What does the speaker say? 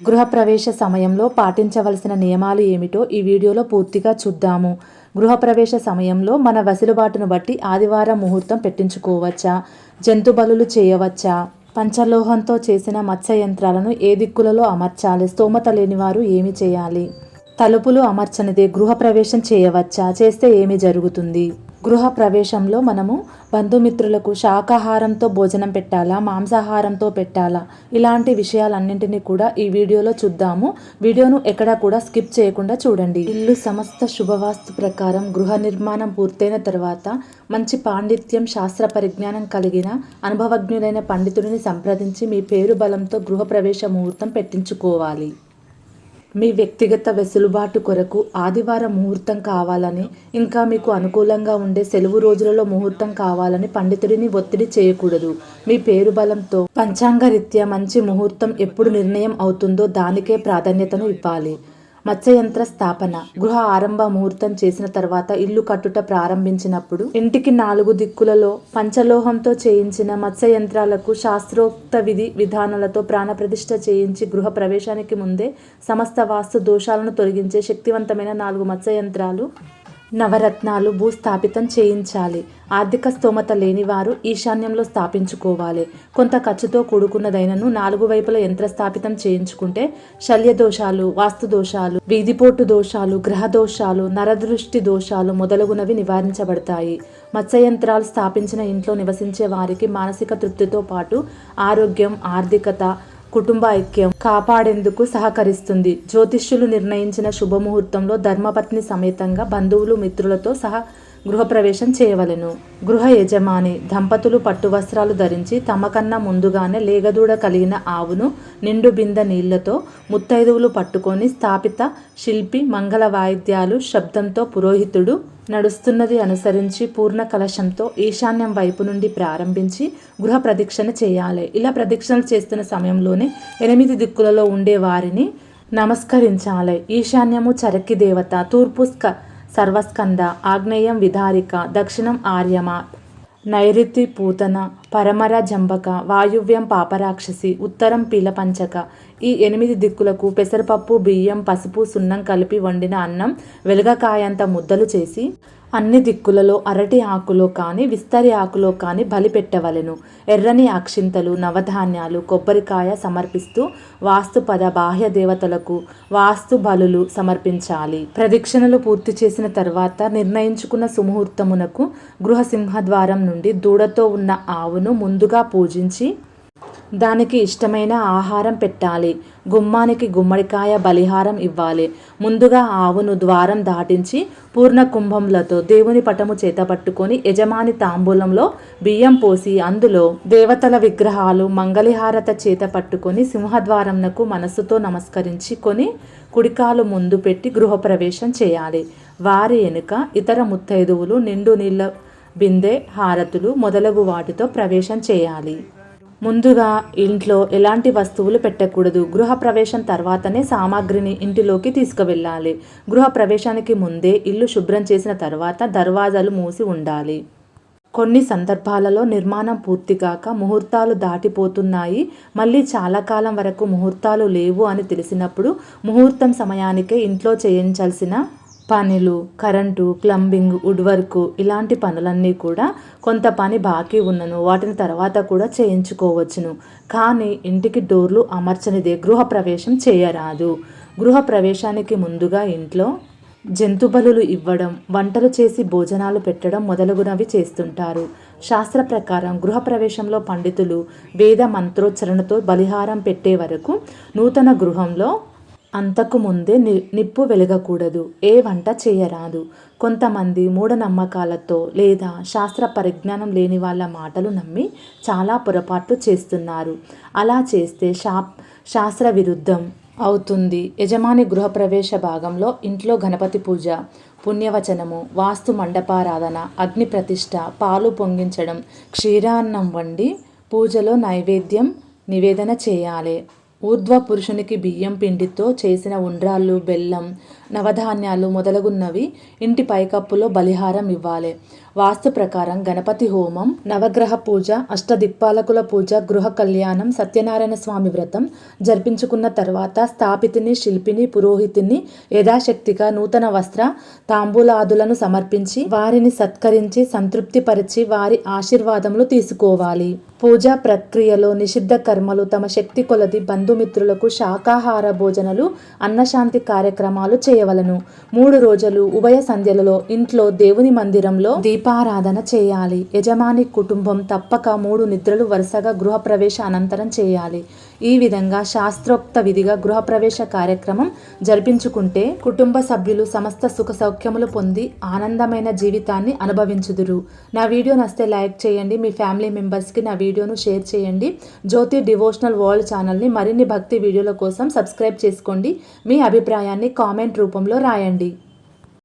గృహప్రవేశ సమయంలో పాటించవలసిన నియమాలు ఏమిటో ఈ వీడియోలో పూర్తిగా చూద్దాము. గృహప్రవేశ సమయంలో మన వెసులుబాటును బట్టి ఆదివారం ముహూర్తం పెట్టించుకోవచ్చా? జంతు బలులు చేయవచ్చా? పంచలోహంతో చేసిన మత్స్య యంత్రాలను ఏ దిక్కులలో అమర్చాలి? స్తోమత లేనివారు ఏమి చేయాలి? తలుపులు అమర్చనిదే గృహప్రవేశం చేయవచ్చా? చేస్తే ఏమి జరుగుతుంది? గృహ ప్రవేశంలో మనము బంధుమిత్రులకు శాకాహారంతో భోజనం పెట్టాలా మాంసాహారంతో పెట్టాలా? ఇలాంటి విషయాలన్నింటినీ కూడా ఈ వీడియోలో చూద్దాము. వీడియోను ఎక్కడా కూడా స్కిప్ చేయకుండా చూడండి. ఇల్లు సమస్త శుభవాస్తు ప్రకారం గృహ నిర్మాణం పూర్తయిన తర్వాత మంచి పాండిత్యం శాస్త్ర పరిజ్ఞానం కలిగిన అనుభవజ్ఞులైన పండితుడిని సంప్రదించి మీ పేరు బలంతో గృహప్రవేశ ముహూర్తం పెట్టించుకోవాలి. మీ వ్యక్తిగత వెసులుబాటు కొరకు ఆదివారం ముహూర్తం కావాలని ఇంకా మీకు అనుకూలంగా ఉండే సెలవు రోజులలో ముహూర్తం కావాలని పండితుడిని ఒత్తిడి చేయకూడదు. మీ పేరు బలంతో పంచాంగరీత్యా మంచి ముహూర్తం ఎప్పుడు నిర్ణయం అవుతుందో దానికే ప్రాధాన్యతను ఇవ్వాలి. మత్స్యయంత్ర స్థాపన. గృహ ఆరంభ ముహూర్తం చేసిన తర్వాత ఇల్లు కట్టుట ప్రారంభించినప్పుడు ఇంటికి నాలుగు దిక్కులలో పంచలోహంతో చేయించిన మత్స్యయంత్రాలకు శాస్త్రోక్త విధి విధానాలతో ప్రాణప్రతిష్ఠ చేయించి గృహ ప్రవేశానికి ముందే సమస్త వాస్తు దోషాలను తొలగించే శక్తివంతమైన నాలుగు మత్స్యయంత్రాలు నవరత్నాలు భూస్థాపితం చేయించాలి. ఆర్థిక స్తోమత లేని వారు ఈశాన్యంలో స్థాపించుకోవాలి. కొంత ఖర్చుతో కూడుకున్నదైనను నాలుగు వైపుల యంత్ర స్థాపితం చేయించుకుంటే శల్య దోషాలు వాస్తు దోషాలు వీధిపోటు దోషాలు గ్రహ దోషాలు నరదృష్టి దోషాలు మొదలగునవి నివారించబడతాయి. మత్స్యయంత్రాలు స్థాపించిన ఇంట్లో నివసించే వారికి మానసిక తృప్తితో పాటు ఆరోగ్యం ఆర్థికత కుటుంబ ఐక్యం కాపాడేందుకు సహకరిస్తుంది. జ్యోతిష్యులు నిర్ణయించిన శుభముహూర్తంలో ధర్మపత్ని సమేతంగా బంధువులు మిత్రులతో సహా గృహప్రవేశం చేయవలెను. గృహ యజమాని దంపతులు పట్టు వస్త్రాలు ధరించి తమకన్నా ముందుగానే లేగదూడ కలిగిన ఆవును నిండు బింద నీళ్ళతో ముత్తైదువులు పట్టుకొని స్థాపిత శిల్పి మంగళ వాయిద్యాలు శబ్దంతో పురోహితుడు నడుస్తున్నది అనుసరించి పూర్ణ కలశంతో ఈశాన్యం వైపు నుండి ప్రారంభించి గృహ ప్రదక్షిణ చేయాలి. ఇలా ప్రదక్షిణలు చేస్తున్న సమయంలోనే ఎనిమిది దిక్కులలో ఉండే వారిని నమస్కరించాలి. ఈశాన్యము చరక్కి దేవత తూర్పు స్క సర్వస్కంద ఆగ్నేయం విధారిక దక్షిణం ఆర్యమ నైరుతి పూతన పరమర జంబక వాయువ్యం పాపరాక్షసి ఉత్తరం పీలపంచక ఈ ఎనిమిది దిక్కులకు పెసరపప్పు బియ్యం పసుపు సున్నం కలిపి వండిన అన్నం వెలగకాయంత ముద్దలు చేసి అన్ని దిక్కులలో అరటి ఆకులో కానీ విస్తరి ఆకులో కానీ బలి పెట్టవలెను. ఎర్రని అక్షింతలు నవధాన్యాలు కొబ్బరికాయ సమర్పిస్తూ వాస్తుపద బాహ్య దేవతలకు వాస్తు బలులు సమర్పించాలి. ప్రదక్షిణలు పూర్తి చేసిన తర్వాత నిర్ణయించుకున్న సుముహూర్తమునకు గృహసింహద్వారం నుండి దూడతో ఉన్న ఆవును ముందుగా పూజించి దానికి ఇష్టమైన ఆహారం పెట్టాలి. గుమ్మానికి గుమ్మడికాయ బలిహారం ఇవ్వాలి. ముందుగా ఆవును ద్వారం దాటించి పూర్ణ కుంభంలతో దేవుని పటము చేత పట్టుకొని యజమాని తాంబూలంలో బియ్యం పోసి అందులో దేవతల విగ్రహాలు మంగళిహారత చేత పట్టుకొని సింహద్వారంనకు మనస్సుతో నమస్కరించి కొని కుడికాలు ముందు పెట్టి గృహప్రవేశం చేయాలి. వారి వెనుక ఇతర ముత్తైదువులు నిండు నీళ్ళ బిందె హారతులు మొదలగు వాటితో ప్రవేశం చేయాలి. ముందుగా ఇంట్లో ఎలాంటి వస్తువులు పెట్టకూడదు. గృహ ప్రవేశం తర్వాతనే సామాగ్రిని ఇంటిలోకి తీసుకువెళ్ళాలి. గృహ ప్రవేశానికి ముందే ఇల్లు శుభ్రం చేసిన తర్వాత దర్వాజాలు మూసి ఉండాలి. కొన్ని సందర్భాలలో నిర్మాణం పూర్తిగాక ముహూర్తాలు దాటిపోతున్నాయి. మళ్ళీ చాలా కాలం వరకు ముహూర్తాలు లేవు అని తెలిసినప్పుడు ముహూర్తం సమయానికే ఇంట్లో చేయించాల్సిన పనులు కరెంటు ప్లంబింగ్ వుడ్ వర్క్ ఇలాంటి పనులన్నీ కూడా కొంత పని బాకీ ఉన్నను. వాటిని తర్వాత కూడా చేయించుకోవచ్చును. కానీ ఇంటికి డోర్లు అమర్చనిదే. గృహప్రవేశం చేయరాదు. గృహ ప్రవేశానికి ముందుగా ఇంట్లో జంతుబలులు ఇవ్వడం వంటలు చేసి భోజనాలు పెట్టడం మొదలగునవి చేస్తుంటారు. శాస్త్ర ప్రకారం గృహప్రవేశంలో పండితులు వేద మంత్రోచ్చరణతో బలిహారం పెట్టే వరకు నూతన గృహంలో అంతకు ముందే ని నిప్పు వెలగకూడదు ఏ వంట చేయరాదు. కొంతమంది మూఢనమ్మకాలతో లేదా శాస్త్ర పరిజ్ఞానం లేని వాళ్ళ మాటలు నమ్మి చాలా పొరపాట్లు చేస్తున్నారు. అలా చేస్తే శా శాస్త్ర విరుద్ధం అవుతుంది. యజమాని గృహప్రవేశ భాగంలో ఇంట్లో గణపతి పూజ పుణ్యవచనము వాస్తు మండపారాధన అగ్ని ప్రతిష్ట పాలు పొంగించడం క్షీరాన్నం వండి పూజలో నైవేద్యం నివేదన చేయాలి. ఊర్ధ్వ పురుషునికి బియ్యం పిండితో చేసిన ఉండ్రాళ్ళు బెల్లం నవధాన్యాలు మొదలగున్నవి ఇంటి పైకప్పులో బలిహారం ఇవ్వాలి. వాస్తు ప్రకారం గణపతి హోమం నవగ్రహ పూజ అష్టదిక్పాలకుల పూజ గృహ కళ్యాణం సత్యనారాయణ స్వామి వ్రతం జరిపించుకున్న తర్వాత స్థాపితిని శిల్పిని పురోహితుని యథాశక్తిగా నూతన వస్త్ర తాంబూలాదులను సమర్పించి వారిని సత్కరించి సంతృప్తిపరిచి వారి ఆశీర్వాదములు తీసుకోవాలి. పూజా ప్రక్రియలో నిషిద్ధ కర్మలు తమ శక్తి కొలది బంధుమిత్రులకు శాకాహార భోజనలు అన్నశాంతి కార్యక్రమాలు చేయవలను. మూడు రోజులు ఉభయ సంధ్యలలో ఇంట్లో దేవుని మందిరంలో దీప దీపారాధన చేయాలి. యజమాని కుటుంబం తప్పక మూడు నిద్రలు వరుసగా గృహప్రవేశ అనంతరం చేయాలి. ఈ విధంగా శాస్త్రోక్త విధిగా గృహప్రవేశ కార్యక్రమం జరిపించుకుంటే కుటుంబ సభ్యులు సమస్త సుఖ సౌఖ్యములు పొంది ఆనందమైన జీవితాన్ని అనుభవించుదురు. నా వీడియో నస్తే లైక్ చేయండి. మీ ఫ్యామిలీ మెంబర్స్కి నా వీడియోను షేర్ చేయండి. జ్యోతి డివోషనల్ వరల్డ్ ఛానల్ని మరిన్ని భక్తి వీడియోల కోసం సబ్స్క్రైబ్ చేసుకోండి. మీ అభిప్రాయాన్ని కామెంట్ రూపంలో రాయండి.